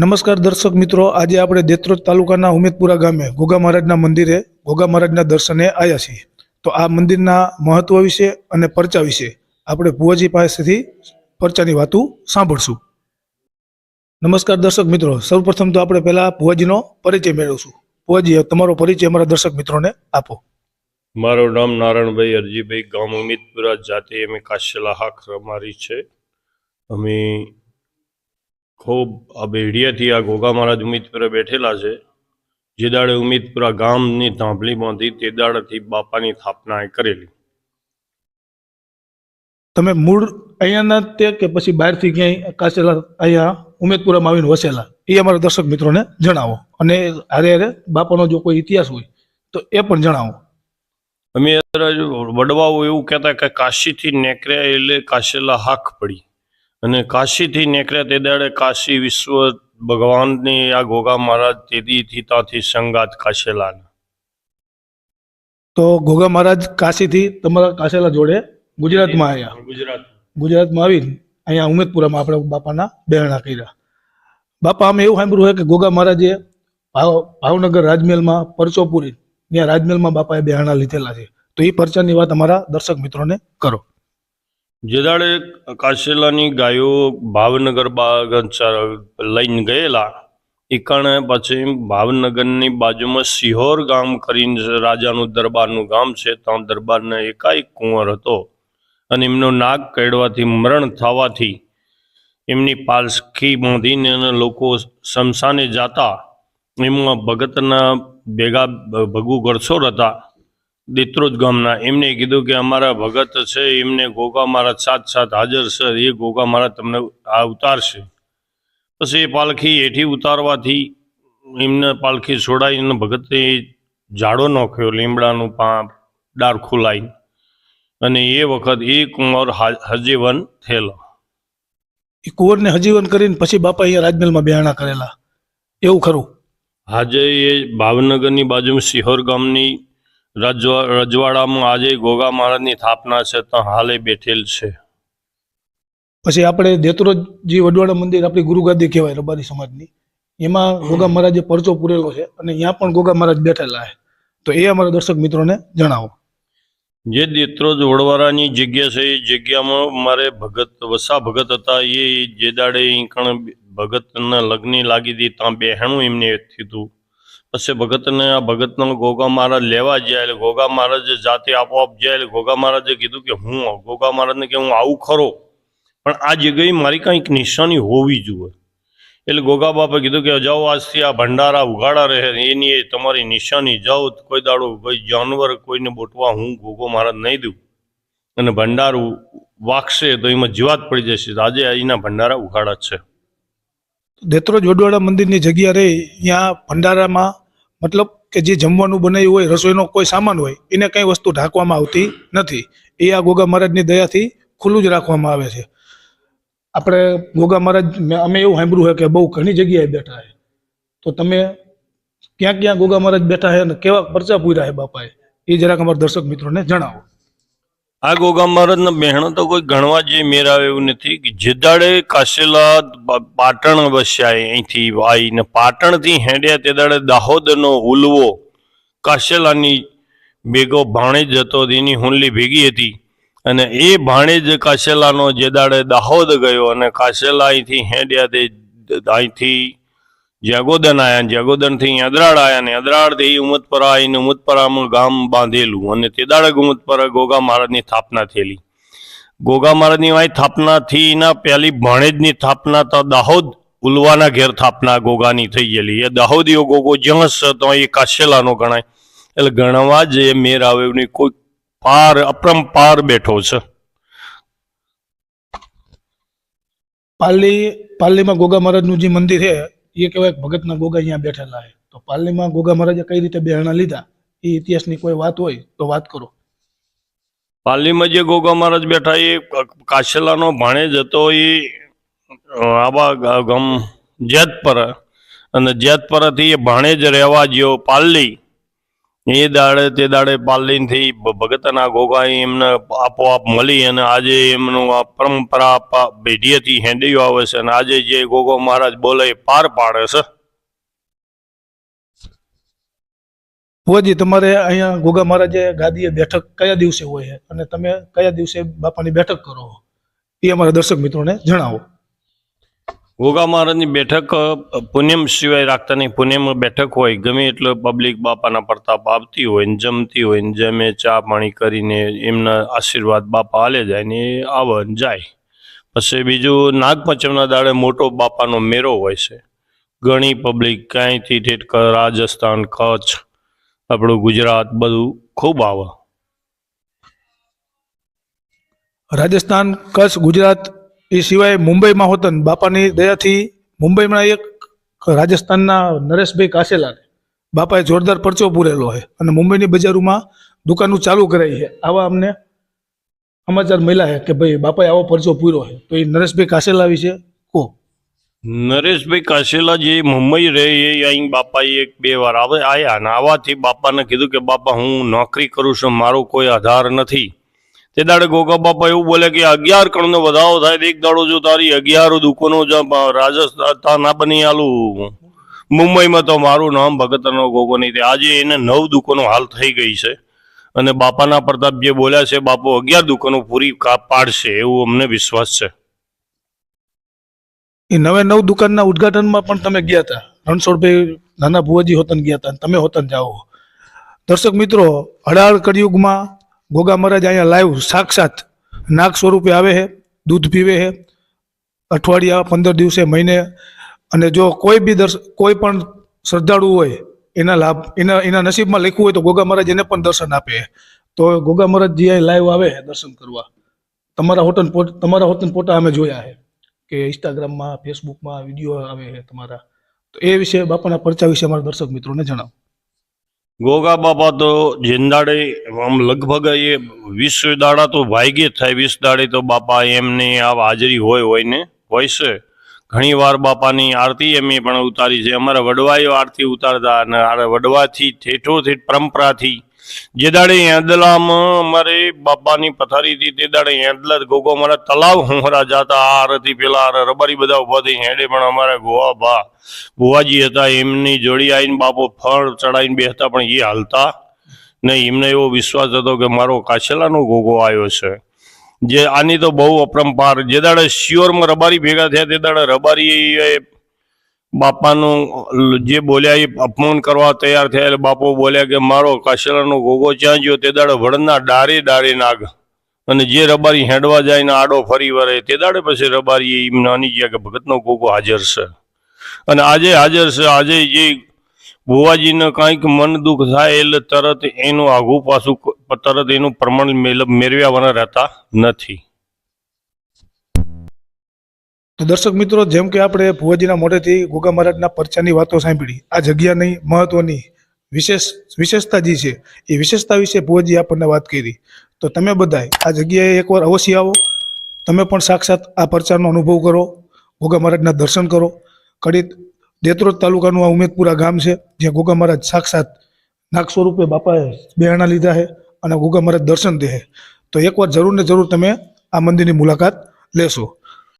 નમસ્કાર દર્શક મિત્રો, આજે આપણે દેત્રોજ તાલુકાના ઉમેદપુરા ગામે ગોગા મહારાજના મંદિરે ગોગા મહારાજના દર્શને આવ્યા છીએ. તો આ મંદિરના મહત્વ વિશે અને પરચા વિશે આપણે ભુવાજી પાસેથી પરચાની વાતો સાંભળશું. નમસ્કાર દર્શક મિત્રો, સૌપ્રથમ તો આપણે પહેલા ભુવાજીનો પરિચય મેળવશું. ભુવાજી, તમારો પરિચય અમારા દર્શક મિત્રોને આપો. મારું નામ નારાયણભાઈ અરજીભાઈ, ગામ ઉમેદપુરા, જાતે અમે કાશેલા હાખ રમારી છે. અમે ખૂબ આ બેડિયાથી આ ગોગા મહારાજ ઉમિતપુરા બેઠેલા છે. જે દાડે ઉમિતપુરા ગામની બાંધી તે દાડેથી બાપાની સ્થાપના કરેલી. તમે મૂળ અહીંયાના તે કે પછી બહારથી ક્યાંય કાચેલા અહીંયા ઉમેદપુરામાં આવીને વસેલા એ અમારા દર્શક મિત્રોને જણાવો. અને હારે હારે બાપાનો જો કોઈ ઇતિહાસ હોય તો એ પણ જણાવો. અમે વડવાઓ એવું કહેતા કે કાશીથી નીકળ્યા એટલે કાશેલા હાક પડી. અને કાશીથી નીકળ્યા તે દાડે કાશી વિશ્વ ભગવાનની આ ગોગા મહારાજ તેદીથી ત્યાંથી સંગાત કાશેલાના. તો ગોગા મહારાજ કાશીથી તમારા કાશેલા જોડે ગુજરાતમાં આવ્યા ગુજરાત ગુજરાતમાં. આવીને અહીંયા ઉમેદપુરામાં આપણે બાપાના બહેણા કર્યા. બાપા અમે એવું સાંભળ્યું છે કે ગોગા મહારાજે ભાવ ભાવનગર રાજમહેલમાં પરચો પૂરી ત્યાં રાજમહેલમાં બાપાએ બહેણા લીધેલા છે. તો એ પરચાની વાત અમારા દર્શક મિત્રોને કરો. જે દાડે કાશેલાની ગાયો ભાવનગર લઈને ગયેલા એકાણે પછી ભાવનગરની બાજુમાં સિહોર ગામ કરીને રાજાનું દરબારનું ગામ છે, ત્યાં દરબારને એકાએક કુંવર હતો અને એમનો નાગ કેળવાથી મરણ થવાથી એમની પાલખી બાંધીને લોકો શમશાને જાતા, એમાં ભગતના ભેગા ભગુ ગરસોર હતા. દેત્રોજ ગામના. એમને કીધું કે અમારા ભગત છે એમને ગોગા મહારાજ સાત સાત હાજર છે એ ગોગા મહારાજ તમને આ ઉતારશે. પછી એ પાલખી હેઠી ઉતારવાથી એમને પાલખી છોડાવીને ભગતે ઝાડો નાખ્યો લીમડાનું પા ડારખું લાઈને અને એ વખત એ કુંવર હજીવન થયેલો. એ કુંવરને હજીવન કરીને પછી બાપા અહીંયા રાજમહેલમાં બહેણા કરેલા. એવું ખરું? આજે એ ભાવનગરની બાજુમાં સિહોર ગામની રજવાડામાં આજે ગોગા મહારાજની સ્થાપના છે તો હાલે બેઠેલ છે. પછી આપણે દેતરોજી વડવાડા મંદિર આપણી ગુરુગાદી કહેવાય રબારી સમાજની. એમાં ગોગા મહારાજે પરચો પૂરેલો છે અને ત્યાં પણ ગોગા મહારાજ બેઠેલા છે. તો એ અમારા દર્શક મિત્રોને જણાવો. જે દેત્રોજ વડવારાની જગ્યા છે એ જગ્યામાં મારે ભગત વસા ભગત હતા. એ જે દાડે ઈ કણ ભગતના લગ્ન લાગી હતી ત્યાં બેહણું એમને થયું પછી ભગતને આ ભગતનો ગોગા મહારાજ લેવા ગયા એટલે ગોગા મહારાજે જાતે આપોઆપ ગયા એટલે ગોગા મહારાજે કીધું કે હું ગોગા મહારાજને કે હું આવું ખરો. પણ આ જગ્યાએ મારી કંઈક નિશાની હોવી જોઈએ. એટલે ગોગા બાપે કીધું કે જાઓ આજથી આ ભંડારા ઉગાડા રહે. એની એ તમારી નિશાની. જાઓ કોઈ દાડો, કોઈ જાનવર કોઈને બોટવા હું ગોગો મહારાજ નહીં દઉં. અને ભંડારું વાગશે તો એમાં જીવાત પડી જશે. આજે અહીંના ભંડારા ઉગાડા જ છે. દેત્રોજ વડવાડા મંદિરની જગ્યા રહી ત્યાં ભંડારામાં મતલબ કે જે જમવાનું બનાવ્યું હોય, રસોઈનો કોઈ સામાન હોય, એને કંઈ વસ્તુ ઢાંકવામાં આવતી નથી. એ આ ગોગા મહારાજની દયાથી ખુલ્લું જ રાખવામાં આવે છે. આપણે ગોગા મહારાજ અમે એવું સાંભળ્યું હોય કે બહુ ઘણી જગ્યાએ બેઠા છે. તો તમે ક્યાં ક્યાં ગોગા મહારાજ બેઠા છે અને કેવા પરચા પૂર્યા છે બાપાએ? એ જરાક અમારા દર્શક મિત્રોને જણાવો. આ ગોગા મહારાજના બહેણો તો કોઈ ગણવા જે મેર આવે એવું નથી, કે જે દાડે કાશેલા પાટણ વસ્યા અહીંથી આવીને પાટણથી હેડ્યા તે દાડે દાહોદનો ઉલવો કાશેલાની ભેગો ભાણેજ હતો, એની હુંલી ભેગી હતી અને એ ભાણેજ કાશેલાનો જે દાડે દાહોદ ગયો અને કાશેલા અહીંથી હેડ્યા તે અહીંથી જાગોદન આવ્યા જાગોદનથી અદરાડ આવ્યા ને અદરાડથી ઉમદપરા આવીને ઉમદપરામાં ગામ બાંધેલું અને તે દાડે ઉમદપરા ગોગા મહારાજની સ્થાપના થયેલી. ગોગા મહારાજની વાય સ્થાપનાથી ના પહેલી ભાણેજની સ્થાપના તો દાહોદ ઉલવાના ઘેર સ્થાપના ગોગાની થઈ ગયેલી. એ દાહોદીઓ ગોગો જહસ તો એ કાશેલાનો ગણાય. એટલે ગણવા જ એ મેર આવે એવું નહીં કોઈ પાર અપરંપાર બેઠો છે. પાલી પાલીમાં ગોગા મહારાજનું જે મંદિર છે એ કહેવાય ભગતના ગોગા અહીંયા બેઠેલા છે. તો પાલનીમાં ગોગા મહારાજે કઈ રીતે બેહણા લીધા? એ ઇતિહાસની કોઈ વાત હોય તો વાત કરો. પાલનીમાં જે ગોગા મહારાજ બેઠા એ કાશેલાનો ભાણેજ હતો એ આવા ગમ જેતપરા. અને જેતપરાથી એ ભાણેજ રહેવા ગયો પાલી એ દાડે તે દાડે પાલીનથી ભગતના ગોગા એમને આપોઆપ મળી અને આજે એમનું આ પરંપરા પેઢીએથી હેંડ્યું આવે છે અને આજે જે ગોગો મહારાજ બોલે પાર પાડે છે. ભુવાજી, તમારે અહીંયા ગોગા મહારાજે ગાદીએ બેઠક કયા દિવસે હોય અને તમે કયા દિવસે બાપાની બેઠક કરો? એ અમારા દર્શક મિત્રોને જણાવો. ગોગા મહારાજની બેઠક પુણ્યમ સિવાય રાખતા નહીં પુણ્યમાં બેઠક હોય, ગમે એટલો પબ્લિક બાપાના પ્રતાપ આપતી હોય ને જમતી હોય ને જમે, ચા પાણી કરીને એમના આશીર્વાદ બાપા હાલે જાય ને આવે જાય. પછી બીજું નાગપંચમના દાડે મોટો બાપાનો મેળો હોય છે. ઘણી પબ્લિક ક્યાંયથી ઠેઠ રાજસ્થાન, કચ્છ, આપણું ગુજરાત બધું ખૂબ આવે. રાજસ્થાન, કચ્છ, ગુજરાત એ સિવાય મુંબઈમાં હોતન બાપાની દયાથી મુંબઈમાં એક રાજસ્થાનના નરેશભાઈ કાસેલાને બાપાએ જોરદાર પરચો પૂરેલો છે. અને મુંબઈની બજારોમાં દુકાનો ચાલુ કરાઈ છે. આવા અમને સમાચાર મળ્યા છે કે ભાઈ બાપાએ આવો પરચો પૂર્યો છે. તો એ નરેશભાઈ કાસેલા વિશે કહો. નરેશભાઈ કાશેલા જે મુંબઈ રહે એ અહીં બાપાએ એક બે વાર આવે આવ્યા અને આવાથી બાપાને કીધું કે, બાપા, હું નોકરી કરું છું. મારો કોઈ આધાર નથી. તે દાડે ગોગા બાપા એવું બોલે કે અગિયાર કણનો વધારો થાય એક દાડો જો તારી અગિયાર દુકાનો જો રાજસ્થાન ના બની આલું. મુંબઈમાં તો મારું નામ ભગતનો ગોગો નહીં આજે એને નવ દુકાનો હાલ થઈ ગઈ છે. અને બાપાના પ્રતાપ જે બોલ્યા છે, બાપુ અગિયાર દુકાનો પૂરી પાડશે એવું અમને વિશ્વાસ છે. એ નવે નવ દુકાનના ઉદ્ઘાટનમાં પણ તમે ગયા હતા. રણછોડભાઈ નાના ભુવાજી હોતન ગયા હતા તમે હોતન જાઓ. દર્શક મિત્રો, હડાળ કળિયુગમાં ગોગા મહારાજ અહીંયા લાઈવ સાક્ષાત નાગ સ્વરૂપે આવે છે, દૂધ પીવે છે, અઠવાડિયા પંદર દિવસે મહિને. અને જો કોઈ બી દર્શ, કોઈ પણ શ્રદ્ધાળુ હોય, એના લાભ, એના એના નસીબમાં લખ્યું હોય તો ગોગા મહારાજ એને પણ દર્શન આપે તો ગોગા મહારાજ જે અહીં લાઈવ આવે દર્શન કરવા. તમારા પોટ, તમારા હોટન ફોટા અમે જોયા છે કે ઇન્સ્ટાગ્રામમાં ફેસબુકમાં વીડિયો આવે છે તમારા. તો એ વિશે બાપાના પરચા વિશે અમારા દર્શક મિત્રોને જણાવો. ગોગા બાપા તો જિંદાડે આમ લગભગ એ વીસ દાડા તો ભાગ્યે જ થાય. વીસ દાડે તો બાપા એમની આ હાજરી હોય હોય ને, હોય છે. ઘણી વાર બાપાની આરતી એમ પણ ઉતારી છે. અમારા વડવાઈઓ આરતી ઉતારતા અને આ વડવાથી ઠેઠો ઠેઠ પરંપરાથી જે દાડે એંદલામાં અમારે બાપાની પથારી હતી, તે દાડે એંદલા ગોગો અમારા તલાવ હુંહરા જતા. આ આરતી પેલા આ રબારી બધા ઊભા થઈ હેડે, પણ અમારા ગોવા બા બુવાજી હતા, એમની જોડી આવીને બાપો ફળ ચડાવીને બેસતા પણ એ હાલતા નહીં. એમને એવો વિશ્વાસ હતો કે મારો કાછેલાનો ગોગો આવ્યો છે. જે આની તો બહુ અપરંપાર. જે દાડે શિયોરમાં રબારી ભેગા થયા, તે દાડે રબારી બાપાનું જે બોલ્યા એ અપમાન કરવા તૈયાર થયા બાપો બોલ્યા કે, મારો કાશેલાનો ગોગો ગયો? તે દાડે વડના ડારે ડારે નાગ. અને જે રબારી હેડવા જાય ને આડો ફરી વરે તે દાડે પછી રબારી એ નાની ગયા કે, ભગતનો ગોગો હાજર છે. અને આજે હાજર છે. આજે જે ભુવાજીને કાંઈક મન દુઃખ થાય એટલે તરત એનું આઘું પાછું તરત એનું પ્રમાણ મેલ- મેળવ્યાવાના રહેતા નથી. તો દર્શક મિત્રો, જેમ કે આપણે ભુવાજીના મોઢેથી ગોગા મહારાજના પરચાની વાતો સાંભળી, આ જગ્યાની મહત્વની, વિશેષ, વિશેષતા જે છે, એ વિશેષતા વિશે ભુવાજી આપણને વાત કરી. તો તમે બધાય આ જગ્યાએ એકવાર અવશ્ય આવો, તમે પણ સાક્ષાત આ પરચાનો અનુભવ કરો, ગોગા મહારાજના દર્શન કરો. કડિત દેત્રોદ તાલુકાનું આ ઉમેદપુરા ગામ છે, જ્યાં ગોગા મહારાજ સાક્ષાત નાગ સ્વરૂપે બાપાએ બેહણા લીધા છે અને ગોગા મહારાજ દર્શન દે તો એકવાર જરૂર ને જરૂર તમે આ મંદિરની મુલાકાત લેશો.